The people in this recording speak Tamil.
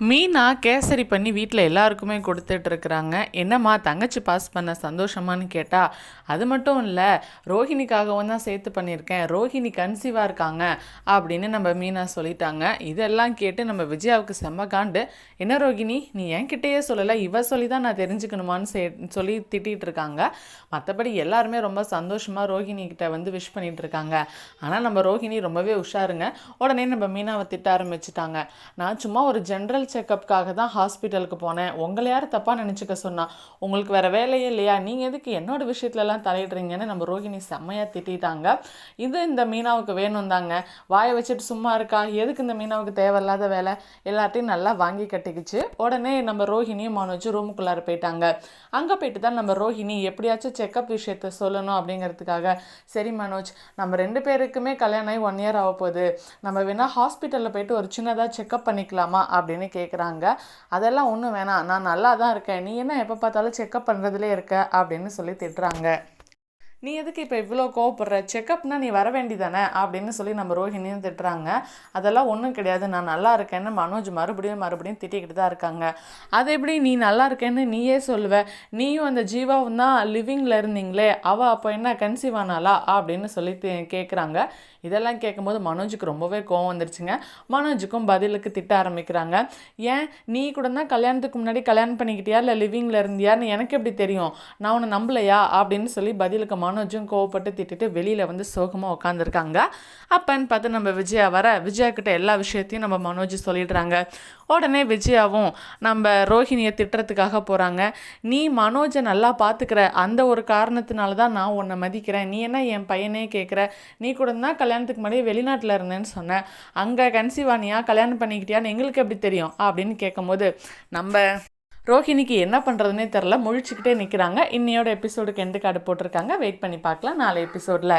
மீனா கேசரி பண்ணி வீட்டில் எல்லாருக்குமே கொடுத்துட்ருக்குறாங்க. என்னம்மா தங்கச்சி பாஸ் பண்ண சந்தோஷமான்னு கேட்டால் அது மட்டும் இல்லை ரோஹிணிக்காகவும் தான் சேர்த்து பண்ணியிருக்கேன். ரோஹிணி கன்சீவாக இருக்காங்க அப்படின்னு நம்ம மீனா சொல்லிட்டாங்க. இதெல்லாம் கேட்டு நம்ம விஜயாவுக்கு செம்ம காண்டு. என்ன ரோஹிணி நீ என்கிட்டயே சொல்லலை இவ சொல்லி தான் நான் தெரிஞ்சுக்கணுமான்னு சே சொல்லி திட்டிகிட்டு இருக்காங்க மற்றபடி எல்லாருமே ரொம்ப சந்தோஷமாக ரோஹிணி கிட்ட வந்து விஷ் பண்ணிகிட்டு இருக்காங்க ஆனால் நம்ம ரோஹிணி ரொம்பவே உஷாருங்க. உடனே நம்ம மீனாவை திட்ட ஆரம்பிச்சிட்டாங்க. நான் சும்மா ஒரு ஜென்ரல் செக்கப்புக்காக தான் ஹாஸ்பிட்டலுக்கு போனேன். உங்களை யார் தப்பாக நினச்சிக்க சொன்னா உங்களுக்கு வேறு வேலையே இல்லையா? நீங்கள் எதுக்கு என்னோட விஷயத்துலலாம் தலையிடுறீங்கன்னு? நம்ம ரோஹிணி செம்மையாக திட்டாங்க இது இந்த மீனாவுக்கு வேணும் தாங்க. வாயை வச்சுட்டு சும்மா இருக்கா? எதுக்கு இந்த மீனாவுக்கு தேவையில்லாத வேலை? எல்லாத்தையும் நல்லா வாங்கி கட்டிக்கிச்சு. உடனே நம்ம ரோஹிணியும் மனோஜ் ரூமுக்குள்ளார போயிட்டாங்க. அங்கே போயிட்டு தான் நம்ம ரோஹிணி எப்படியாச்சும் செக்கப் விஷயத்த சொல்லணும் அப்படிங்கிறதுக்காக சரி மனோஜ் நம்ம ரெண்டு பேருக்குமே கல்யாணம் ஆகி ஒன் இயர் ஆக போகுது. நம்ம வேணால் ஹாஸ்பிட்டலில் போயிட்டு ஒரு சின்னதாக செக்கப் பண்ணிக்கலாமா? அப்படின்னு கேட்குறாங்க அதெல்லாம் ஒன்றும் வேணாம். நான் நல்லா தான் இருக்கேன். நீ என்ன எப்போ பார்த்தாலும் செக்கப் பண்ணுறதுலே இருக்க? அப்படின்னு சொல்லி திட்டுறாங்க. நீ எதுக்கு இப்போ இவ்வளோ கோவப்படுற? செக்கப்னா நீ வர வேண்டிதானே அப்படின்னு சொல்லி நம்ம ரோஹிணியும் திட்டுறாங்க. அதெல்லாம் ஒன்றும் கிடையாது. நான் நல்லா இருக்கேன்னு மனோஜ் மறுபடியும் மறுபடியும் திட்டிக்கிட்டு தான் இருக்காங்க. அது எப்படி நீ நல்லா இருக்கேன்னு நீயே சொல்லுவ. நீயும் அந்த ஜீவாவும் தான் லிவிங்கில் இருந்தீங்களே. அவள் அப்போ என்ன கன்சீவ் ஆனாளா? அப்படின்னு சொல்லி கேட்குறாங்க இதெல்லாம் கேட்கும்போது மனோஜுக்கு ரொம்பவே கோவம் வந்துருச்சுங்க. மனோஜுக்கும் பதிலுக்கு திட்ட ஆரம்பிக்கிறாங்க. ஏன்? நீ கூட தான் கல்யாணத்துக்கு முன்னாடி கல்யாணம் பண்ணிக்கிட்டியா? இல்லை லிவிங்கில் இருந்தியான்னு எனக்கு எப்படி தெரியும்? நான் உன்னை நம்பலையா? அப்படின்னு சொல்லி பதிலுக்கு மனோஜும் கோவப்பட்டு திட்டிட்டு வெளியில் வந்து சோகமாக உட்காந்துருக்காங்க அப்பன்னு பார்த்து நம்ம விஜயா வர விஜயா கிட்ட எல்லா விஷயத்தையும் நம்ம மனோஜ் சொல்லிடுறாங்க. உடனே விஜயாவும் நம்ம ரோஹிணியை திட்டுறதுக்காக போகிறாங்க நீ மனோஜை நல்லா பார்த்துக்கிற அந்த ஒரு காரணத்தினால தான் நான் உன்னை மதிக்கிறேன். நீ என்ன என் பையனே கேட்குற நீ கூட தான் கல்யாணத்துக்கு முன்னாடி வெளிநாட்டில் இருந்தேன்னு சொன்னேன் அங்கே கன்சீவானியா கல்யாணம் பண்ணிக்கிட்டியான்னு எங்களுக்கு எப்படி தெரியும்? அப்படின்னு கேட்கும்போது நம்ம ரோஹிணிக்கு என்ன பண்ணுறதுனே தெரில முழிச்சுக்கிட்டே நிற்கிறாங்க இன்னையோட எபிசோடுக்கு எண்டு கார்டு போட்டிருக்காங்க. வெயிட் பண்ணி பார்க்கலாம். நாலு எபிசோடில்